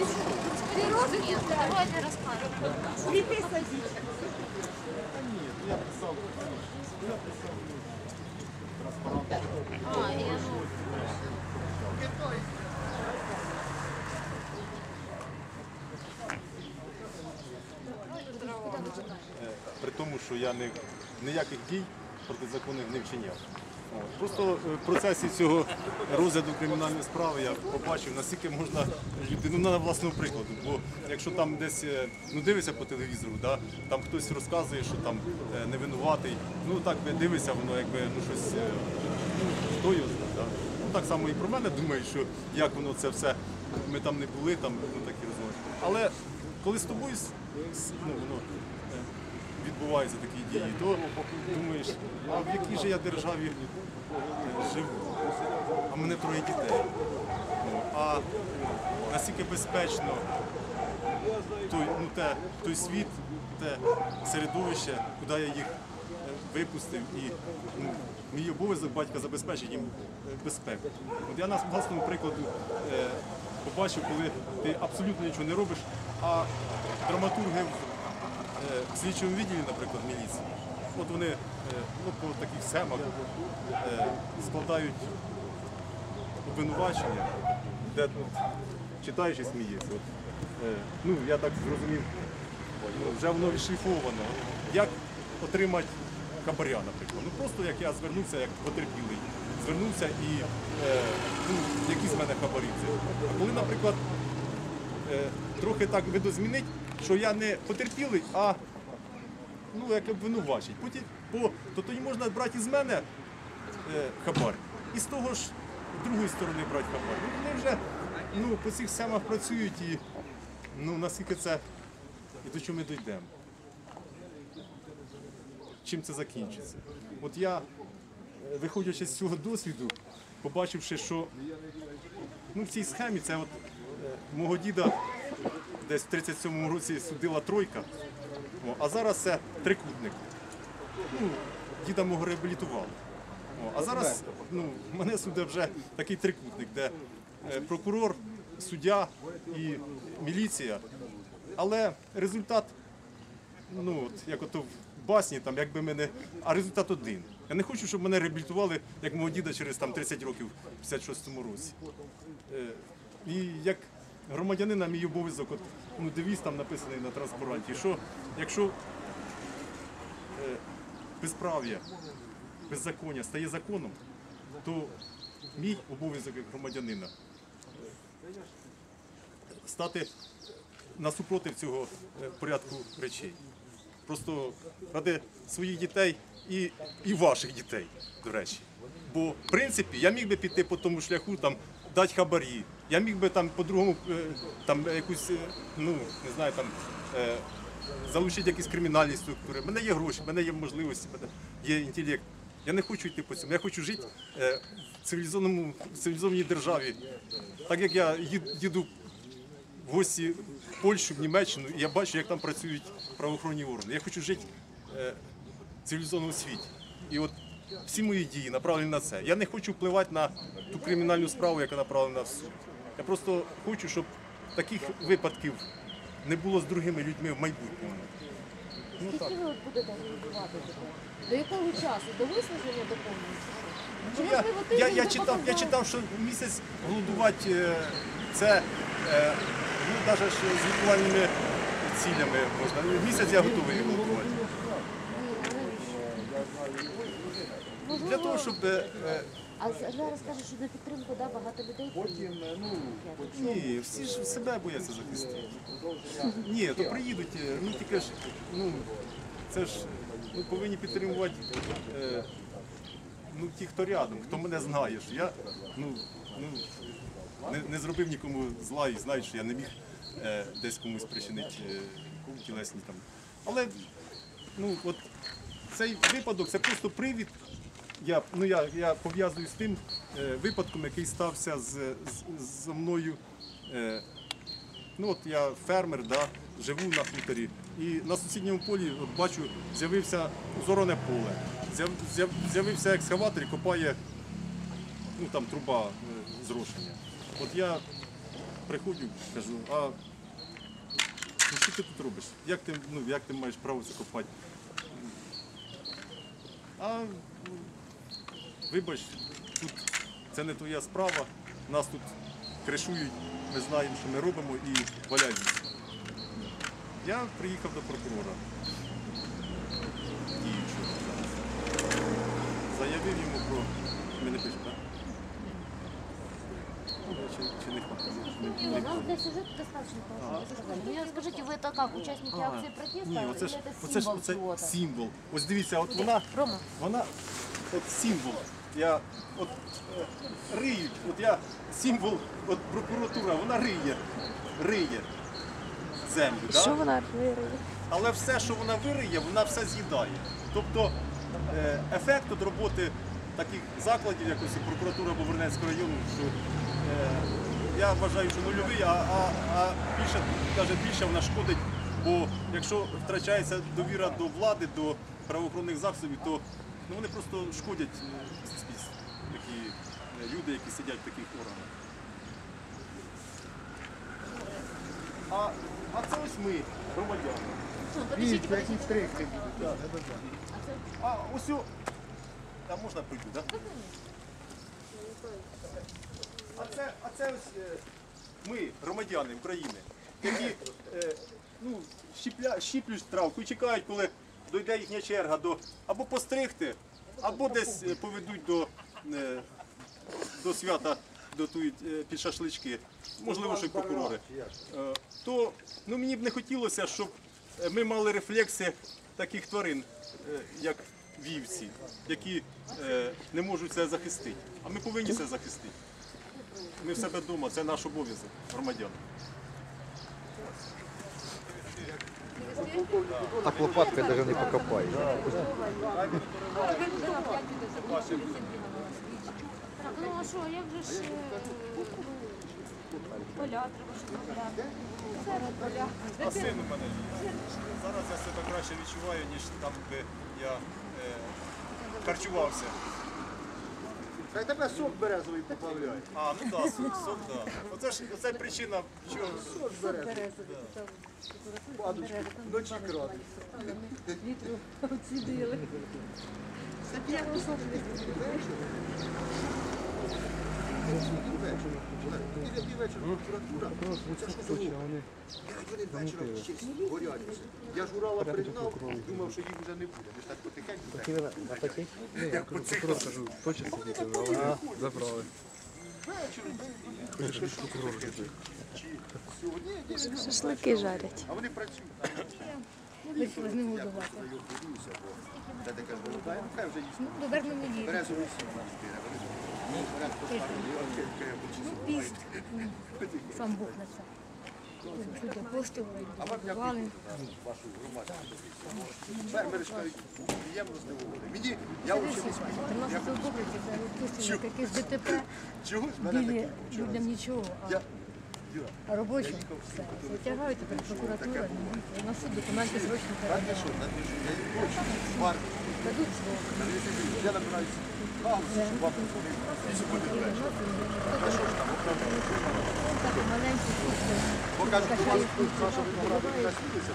Нет. Я писав, я транспарант. А, При тому, що я ніяких дій протизаконних не вчиняв. Просто е, в процесі цього розгляду кримінальної справи я побачив, наскільки можна людину ну, на власному прикладу. Бо якщо там десь е, ну, дивишся по телевізору, да, там хтось розказує, що там е, не винуватий, ну так би дивишся, воно якби ну, щось ну. Да. Ну, так само і про мене думають, що як воно це все, ми там не були, там ну, такі розмови. Але коли з тобою ну, воно, відбуваються такі дії, то думаєш, а в якій же я державі е, живу? А мене троє дітей. А наскільки безпечно той, ну, те, той світ, те середовище, куди я їх е, випустив, і ну, мій обов'язок батька забезпечить їм е, безпеку. От я на власному прикладу побачив, коли ти абсолютно нічого не робиш, а драматурги в е, слідчому відділі, наприклад, міліції, от вони е, ну, по таких схемах е, складають обвинувачення, де читаєш і смієшся. От, ну, я так зрозумів, ну, вже воно відшліфовано. Як отримати хабаря, наприклад. Ну просто як я звернувся, як потерпілий, звернувся і ну, які з мене хабарі. А коли, наприклад, трохи так видозмінить, що я не потерпілий, а ну, як обвинувачить. Потім, бо, то тоді можна брати із мене е, хабар. І з того ж другої сторони брати хабар. Ну, вони вже ну, по цих схемах працюють і ну, наскільки це і до чого ми дійдемо. Чим це закінчиться? От я, е, виходячи з цього досвіду, побачивши, що ну, в цій схемі це от е, мого діда десь в 37-му році судила тройка, а зараз це трикутник. Ну, діда мого реабілітували. А зараз ну, мене судить вже такий трикутник, де е, прокурор, суддя і міліція. Але результат, ну от як ото в басні, там якби мене, а результат один. Я не хочу, щоб мене реабілітували як мого діда через там 30 років в 56-му році. Е, І як громадянина мій обов'язок, от, ну, девіз там написаний на транспаранті, що якщо е, безправ'я, беззаконня стає законом, то мій обов'язок як громадянина стати насупротив цього е, порядку речей. Просто ради своїх дітей і, і ваших дітей, до речі. Бо в принципі я міг би піти по тому шляху, там, дати хабарі. Я міг би там по-другому е, там якусь, е, ну не знаю, там е, залучити якісь кримінальні структури. У мене є гроші, в мене є можливості, мене є інтелект. Я не хочу йти по цьому. Я хочу жити в цивілізованому в цивілізованій державі. Так як я їду в гості в Польщу, в Німеччину, і я бачу, як там працюють правоохоронні органи. Я хочу жити в цивілізованому світі. І от всі мої дії направлені на це. Я не хочу впливати на ту кримінальну справу, яка направлена в суд. Я просто хочу, щоб таких випадків не було з другими людьми в майбутньому. Ну, так. Скільки ви будете голодувати? До якого часу? До виснаження до повністю? Чи Ну, я, можливо я, тиждень я, до читав, я читав, що місяць голодувати е, це е, ну, навіть з лікувальними цілями можна. Ну, Місяць я готовий голодувати. Для того, щоб е, е, А зараз кажуть, що на підтримку да, багато людей. приїде. ні, всі ж себе бояться захистити. Ні, то приїдуть, е, ну тільки ж, ну це ж ну, повинні підтримувати е, ну, ті, хто рядом, хто мене знає. Що я ну, ну, не, не зробив нікому зла і знають, що я не міг е, десь комусь причинити е, тілесні там. Але ну, от цей випадок це просто привід. Я, ну, я, я пов'язую з тим е, випадком, який стався з, з, зі мною. Е, ну, от я фермер, да, живу на хуторі. І на сусідньому полі от, бачу, з'явився зороне поле. З'яв- з'яв- З'явився екскаватор і копає ну, там, труба е, зрошення. От я приходжу, кажу, а ну, що ти тут робиш? Як ти, ну, як ти маєш право це копати? А вибач, тут це не твоя справа, нас тут кришують, ми знаємо, що ми робимо і валяють. Я приїхав до прокурора. Діючого зараз. Заявив йому про. Ми не пишемо, так? Чи, чи не хватить? Чи не- У нас для сюжета достаточно хорошо рассказали. Мне скажите, вы это как, участники А, акции протеста? Ні, оце ж, или это оце ж символ оце чего-то? символ. Ось дивіться, от вона, Рома, вона от символ. Я от е, риють, от я символ, от прокуратура, вона риє, риє землю. да? Що вона риє? Але все, що вона вириє, вона все з'їдає. Тобто е, ефект від роботи таких закладів, як ось прокуратура Бобринецького району, що е, я вважаю, що нульовий, а, а, а більше, каже, більше вона шкодить. Бо якщо втрачається довіра до влади, до правоохоронних засобів, то ну, вони просто шкодять е, суспільству, такі е, люди, які сидять в таких органах. А, а це ось ми, громадяни. подождите, подождите. А ось о... А можна прийти, так? Да? А це, а це ось е, ми, громадяни України, які е, ну, щіпля, щіплють травку і чекають, коли дойде їхня черга до або постригти, або десь е, поведуть до, е, до свята, готують е, під шашлички, можливо, що й прокурори. То ну, мені б не хотілося, щоб ми мали рефлекси таких тварин, як вівці, які не можуть себе захистити. А ми повинні себе захистити. Ми в себе вдома, це наш обов'язок громадян. Так лопаткой даже не покопаешь. Ну а що, як же ж е, поля треба ж направляти? А син у мене є. Зараз я себе краще відчуваю, ніж там, де я е, харчувався. Хай тебе сок березовий поплавляє. А, ну так, сок, сок, так. Оце ж оце причина, чого. Падочку, вночі кради. Дев'ятий вечір прокуратура. Це що за Я ж Урала пригнав, думав, що їх вже не буде. Ми ж так потихеньку. так. Сьогодні я не знаю. Шашлики жарять. А вони працюють. Вирішили з ним годувати. Я таке ж голодає. Хай вже їсть. Ну, до верхньої неділі. Березовий почистив. Піст. Сам Бог на це. Люди апостоли, будували. вашу громадську. Фермери приємно. Мені, я взагалі не. 13 округів, це відпустили якесь ДТП, Чого мене білі таке людям нічого, а- Я, робочим. Витягають тепер прокуратура, на суд документи срочно передають. Дадуть слово. я набираюся. Покажу, що винограда красивіся.